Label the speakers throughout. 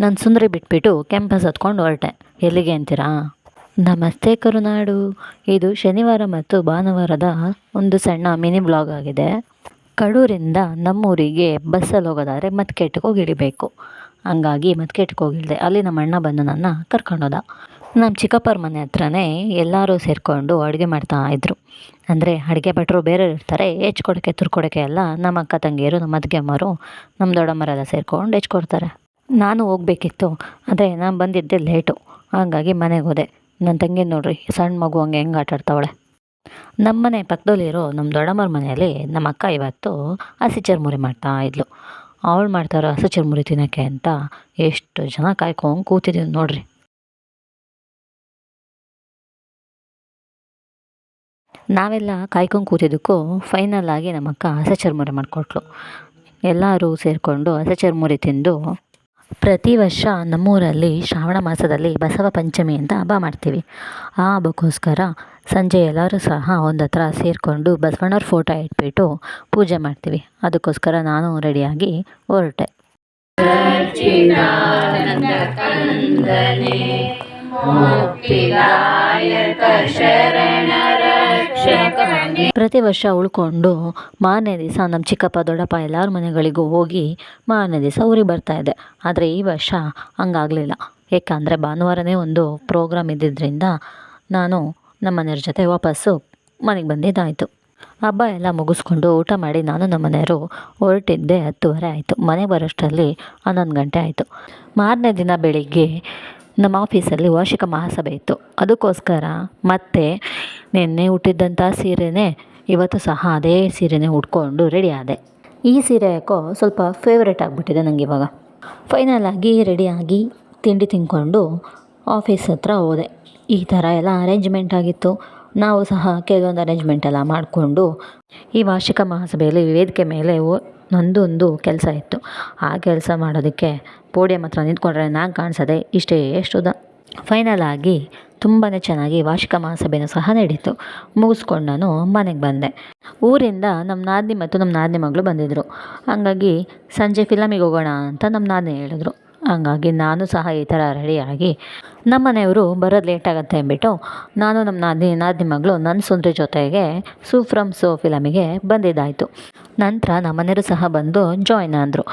Speaker 1: ನಾನು ಸುಂದರಿ ಬಿಟ್ಬಿಟ್ಟು ಕ್ಯಾಂಪಸ್ ಹತ್ಕೊಂಡು ಹೊರಟೆ. ಎಲ್ಲಿಗೆ ಅಂತೀರಾ? ನಮಸ್ತೆ ಕರುನಾಡು. ಇದು ಶನಿವಾರ ಮತ್ತು ಭಾನುವಾರದ ಒಂದು ಸಣ್ಣ ಮಿನಿ ಬ್ಲಾಗ್ ಆಗಿದೆ. ಕಡೂರಿಂದ ನಮ್ಮೂರಿಗೆ ಬಸ್ಸಲ್ಲಿ ಹೋಗೋದಾದರೆ ಮತ್ಕೆಟ್ಗೆ ಹೋಗಿ ಹಂಗಾಗಿ ಮತ್ಕೆಟ್ಗೆ ಹೋಗಿಳಿದೆ ಅಲ್ಲಿ ನಮ್ಮ ಅಣ್ಣ ಬಂದು ನನ್ನ ಕರ್ಕೊಂಡೋದ. ನಮ್ಮ ಚಿಕ್ಕಪ್ಪರ ಮನೆ ಹತ್ರನೇ ಎಲ್ಲರೂ ಸೇರಿಕೊಂಡು ಅಡುಗೆ ಮಾಡ್ತಾ ಇದ್ದರು ಅಂದರೆ ಅಡುಗೆ ಭಟ್ರು ಬೇರೆ ಇರ್ತಾರೆ ಹೆಚ್ಕೊಡೋಕ್ಕೆ ತುರ್ಕೊಡೋಕ್ಕೆ ಎಲ್ಲ ನಮ್ಮ ಅಕ್ಕ ತಂಗಿಯರು, ನಮ್ಮ ಅತ್ತಿಗೆಮ್ಮರು ನಮ್ಮ ದೊಡ್ಡಮ್ಮರೆಲ್ಲ ಸೇರ್ಕೊಂಡು ಹೆಚ್ಕೊಡ್ತಾರೆ. ನಾನು ಹೋಗ್ಬೇಕಿತ್ತು, ಆದರೆ ನಾನು ಬಂದಿದ್ದೆ ಲೇಟು ಹಾಗಾಗಿ ಮನೆಗೆ ಹೋದೆ. ನನ್ನ ತಂಗಿ ನೋಡ್ರಿ ಸಣ್ಣ ಮಗು ಹಂಗೆ ಹೆಂಗೆ ನಮ್ಮ ಮನೆ ಪಕ್ಕದಲ್ಲಿರೋ ನಮ್ಮ ದೊಡ್ಡಮ್ಮರ ಮನೆಯಲ್ಲಿ ನಮ್ಮ ಅಕ್ಕ ಇವತ್ತು ಹಸಿ ಚರ್ಮುರಿ ಮಾಡ್ತಾ ಇದ್ಲು. ಅವಳು ಮಾಡ್ತಾರೋ ಹಸಿ ಚರ್ಮುರಿ ತಿನ್ನೋಕ್ಕೆ ಅಂತ ಎಷ್ಟು ಜನ ಕಾಯ್ಕೊಂಡು ಕೂತಿದ್ದೀವಿ ನೋಡ್ರಿ. ನಾವೆಲ್ಲ ಕಾಯ್ಕೊಂಡು ಕೂತಿದ್ದಕ್ಕೂ ಫೈನಲ್ ಆಗಿ ನಮ್ಮ ಅಕ್ಕ ಹಸಿ ಚರ್ಮುರಿ ಮಾಡಿಕೊಟ್ಲು. ಎಲ್ಲರೂ ಸೇರಿಕೊಂಡು ಹಸಿ ಚರ್ಮುರಿ ತಿಂದು ಪ್ರತಿ ವರ್ಷ ನಮ್ಮೂರಲ್ಲಿ ಶ್ರಾವಣ ಮಾಸದಲ್ಲಿ ಬಸವ ಪಂಚಮಿ ಅಂತ ಹಬ್ಬ ಮಾಡ್ತೀವಿ. ಆ ಹಬ್ಬಕ್ಕೋಸ್ಕರ ಸಂಜೆ ಎಲ್ಲರೂ ಸಹ ಒಂದು ಹತ್ರ ಸೇರಿಕೊಂಡು ಬಸವಣ್ಣವ್ರ ಫೋಟೋ ಇಟ್ಬಿಟ್ಟು ಪೂಜೆ ಮಾಡ್ತೀವಿ. ಅದಕ್ಕೋಸ್ಕರ ನಾನು ರೆಡಿಯಾಗಿ ಹೊರಟೆ. ಪ್ರತಿ ವರ್ಷ ಉಳ್ಕೊಂಡು ಮಾರನೇ ದಿವಸ ನಮ್ಮ ಚಿಕ್ಕಪ್ಪ, ದೊಡ್ಡಪ್ಪ ಎಲ್ಲರ ಮನೆಗಳಿಗೂ ಹೋಗಿ ಮಾರನೇ ದಿವಸ ಊರಿಗೆ ಇದೆ. ಆದರೆ ಈ ವರ್ಷ ಹಂಗಾಗಲಿಲ್ಲ. ಏಕೆಂದರೆ ಭಾನುವಾರನೇ ಒಂದು ಪ್ರೋಗ್ರಾಮ್ ಇದ್ದಿದ್ದರಿಂದ ನಾನು ನಮ್ಮ ಮನೆಯವ್ರ ಜೊತೆ ವಾಪಸ್ಸು ಮನೆಗೆ ಬಂದಿದ್ದಾಯಿತು. ಹಬ್ಬ ಎಲ್ಲ ಮುಗಿಸ್ಕೊಂಡು ಊಟ ಮಾಡಿ ನಾನು ನಮ್ಮ ಮನೆಯವರು ಹೊರಟಿದ್ದೆ ಹತ್ತುವರೆ ಆಯಿತು. ಮನೆ ಬರೋಷ್ಟರಲ್ಲಿ ಹನ್ನೊಂದು ಗಂಟೆ ಆಯಿತು. ಮಾರನೇ ದಿನ ಬೆಳಿಗ್ಗೆ ನಮ್ಮ ಆಫೀಸಲ್ಲಿ ವಾರ್ಷಿಕ ಮಹಾಸಭೆ ಇತ್ತು. ಅದಕ್ಕೋಸ್ಕರ ಮತ್ತೆ ನಿನ್ನೆ ಹುಟ್ಟಿದ್ದಂಥ ಸೀರೆನೇ ಇವತ್ತು ಸಹ ಅದೇ ಸೀರೆನೇ ಉಟ್ಕೊಂಡು ರೆಡಿ ಆದೆ. ಈ ಸೀರೆ ಯಾಕೋ ಸ್ವಲ್ಪ ಫೇವ್ರೇಟ್ ಆಗಿಬಿಟ್ಟಿದೆ ನನಗೆ ಇವಾಗ. ಫೈನಲ್ ಆಗಿ ರೆಡಿಯಾಗಿ ತಿಂಡಿ ತಿಂದ್ಕೊಂಡು ಆಫೀಸ್ ಹತ್ರ ಹೋದೆ. ಈ ಥರ ಎಲ್ಲ ಅರೇಂಜ್ಮೆಂಟ್ ಆಗಿತ್ತು. ನಾವು ಸಹ ಕೆಲವೊಂದು ಅರೇಂಜ್ಮೆಂಟ್ ಎಲ್ಲ ಮಾಡಿಕೊಂಡು ಈ ವಾರ್ಷಿಕ ಮಹಾಸಭೆಯಲ್ಲಿ ವೇದಿಕೆ ಮೇಲೆ ನಂದೊಂದು ಕೆಲಸ ಇತ್ತು. ಆ ಕೆಲಸ ಮಾಡೋದಕ್ಕೆ ಪೋಡಿಯಮ್ ಹತ್ರ ನಿಂತ್ಕೊಂಡ್ರೆ ನಾನು ಕಾಣಿಸದೆ ಇಷ್ಟೇ ಎಷ್ಟು ದ ಫೈನಲ್ ಆಗಿ ತುಂಬಾ ಚೆನ್ನಾಗಿ ವಾರ್ಷಿಕ ಮಹಾಸಭೆಯೂ ಸಹ ನಡೀತು. ಮುಗಿಸ್ಕೊಂಡು ನಾನು ಮನೆಗೆ ಬಂದೆ. ಊರಿಂದ ನಮ್ಮ ನಾದಿನಿ ಮತ್ತು ನಮ್ಮ ನಾದಿನಿ ಮಗಳು ಬಂದಿದ್ದರು ಹಾಗಾಗಿ ಸಂಜೆ ಫಿಲಮಿಗೆ ಹೋಗೋಣ ಅಂತ ನಮ್ಮ ನಾದಿನಿ ಹೇಳಿದ್ರು. ಹಂಗಾಗಿ ನಾನು ಸಹ ಈ ಥರ ರೆಡಿಯಾಗಿ ನಮ್ಮ ಮನೆಯವರು ಬರೋದು ಲೇಟ್ ಆಗುತ್ತೆ ಅಂದ್ಬಿಟ್ಟು ನಾನು ನಮ್ಮ ನಾದಿ ನಾದಿನಿ ಮಗಳು ನನ್ನ ಸುಂದ್ರಿ ಜೊತೆಗೆ ಸೂ ಫ್ರಮ್ ಸೋ ಫಿಲಮಿಗೆ ಬಂದಿದ್ದಾಯಿತು. ನಂತರ ನಮ್ಮ ಮನೆಯವರು ಸಹ ಬಂದು ಜಾಯ್ನ್ ಆದರು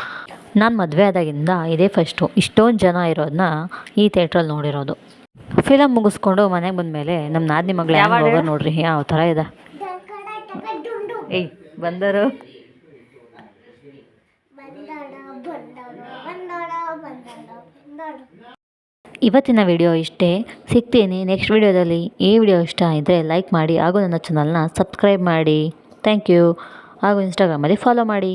Speaker 1: ನಾನು ಮದುವೆ ಆದಾಗಿಂದ ಇದೇ ಫಸ್ಟು ಇಷ್ಟೊಂದು ಜನ ಇರೋದನ್ನ ಈ ಥಿಯೇಟ್ರಲ್ಲಿ ನೋಡಿರೋದು. ಫಿಲಮ್ ಮುಗಿಸ್ಕೊಂಡು ಮನೆಗೆ ಬಂದಮೇಲೆ ನಮ್ಮ ನಾದಿನಿ ಮಗಳು ಯಾವ ನೋಡ್ರಿ? ಯಾವ ಥರ ಇದೆ? ಏಯ್ ಬಂದರು. ಇವತ್ತಿನ ವಿಡಿಯೋ ಇಷ್ಟೇ. ಸಿಗ್ತೀನಿ ನೆಕ್ಸ್ಟ್ ವಿಡಿಯೋದಲ್ಲಿ. ಈ ವಿಡಿಯೋ ಇಷ್ಟ ಇದ್ದರೆ ಲೈಕ್ ಮಾಡಿ ಹಾಗೂ ನನ್ನ ಚಾನಲ್ನ ಸಬ್ಸ್ಕ್ರೈಬ್ ಮಾಡಿ. ಥ್ಯಾಂಕ್ ಯು ಹಾಗೂ ಇನ್ಸ್ಟಾಗ್ರಾಮಲ್ಲಿ ಫಾಲೋ ಮಾಡಿ.